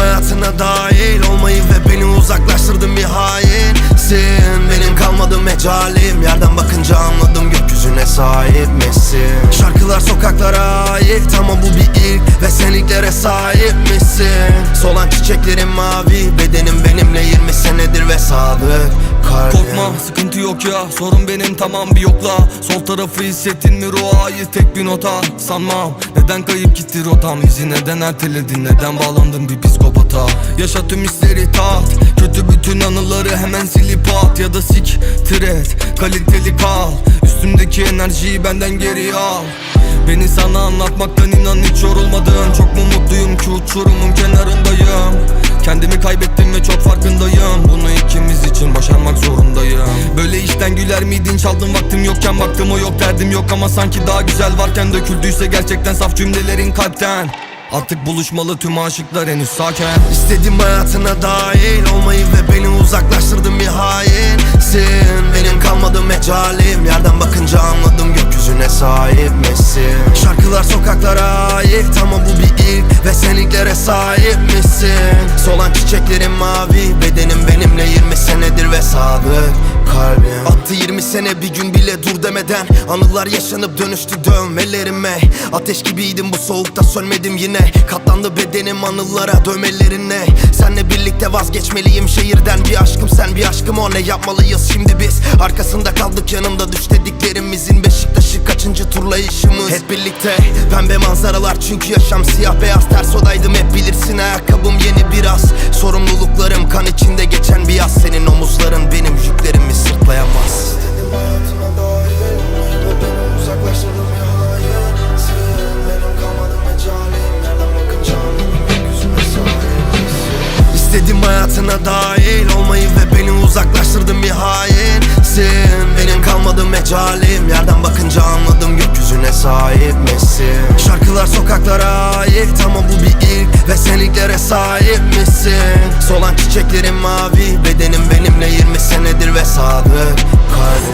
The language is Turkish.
hayatına dahil olmayı ve beni uzaklaştırdın bir hainsin. Benim kalmadı mecalim Yerden bakınca anladım gökyüzüne sahip misin? Şarkılar sokaklara ait ama bu bir ilk Ve sen ilklere sahip misin? Solan çiçeklerim mavi Bedenim benimle 20 senedir ve sadık kalbim. Korkma sıkıntı yok ya sorun benim tamam bir yokla. Sol tarafı hissettin mi ruha ait tek bir nota Sanmam neden kayıp gitti rotam? Bizi neden erteledin? Neden bağlandın bir psikopata? Yaşa tüm hisleri tat Kötü bütün anıları hemen silip at. Ya da siktir et kaliteli kal. Üstümdeki enerjiyi benden geri al. Beni sana anlatmaktan inan hiç yorulmadın. Çok mu mutluyum ki uçurumun kenarındayım? Kendimi kaybettim ve çok güler miydin? Çaldın vaktim yokken Baktım o yok derdim yok. Ama sanki daha güzel varken Döküldüyse gerçekten saf cümlelerin kalpten. Artık buluşmalı tüm aşıklar henüz sakin. İstedim hayatına dahil olmayı ve beni uzaklaştırdın bir hainsin Benim kalmadı mecalim. Yerden bakınca anladım gökyüzüne sahip misin? Şarkılar sokaklara ait ama bu bir ilk Ve sen ilklere sahip misin? Solan çiçeklerim mavi Bedenim benimle 20 senedir ve sadık 20 sene bir gün bile dur demeden Anılar yaşanıp dönüştü dövmelerime. Ateş gibiydim bu soğukta sönmedim yine. Katlandı bedenim anılara dövmelerine. Senle birlikte vazgeçmeliyim şehirden. Bir aşkım sen bir aşkım o. Ne yapmalıyız şimdi biz? Arkasında kaldık yanımda düş dediklerimizin Beşiktaş'ı kaçıncı turlayışımız? Hep birlikte pembe manzaralar çünkü yaşam siyah beyaz. Ters odaydım hep bilirsin ayakkabım yeni biraz. Sorumluluklarım kan içinde geçen bir yaz. Senin omuzların benim İstedim hayatına dahil olmayı ve beni uzaklaştırdın bir hainsin. Benim kalmadı mecalim Yerden bakınca anladım gökyüzüne sahip misin? Şarkılar sokaklara ait ama bu bir ilk Ve sen ilklere sahip misin? Solan çiçeklerim mavi Bedenim benimle 20 senedir ve sadık. Kalbim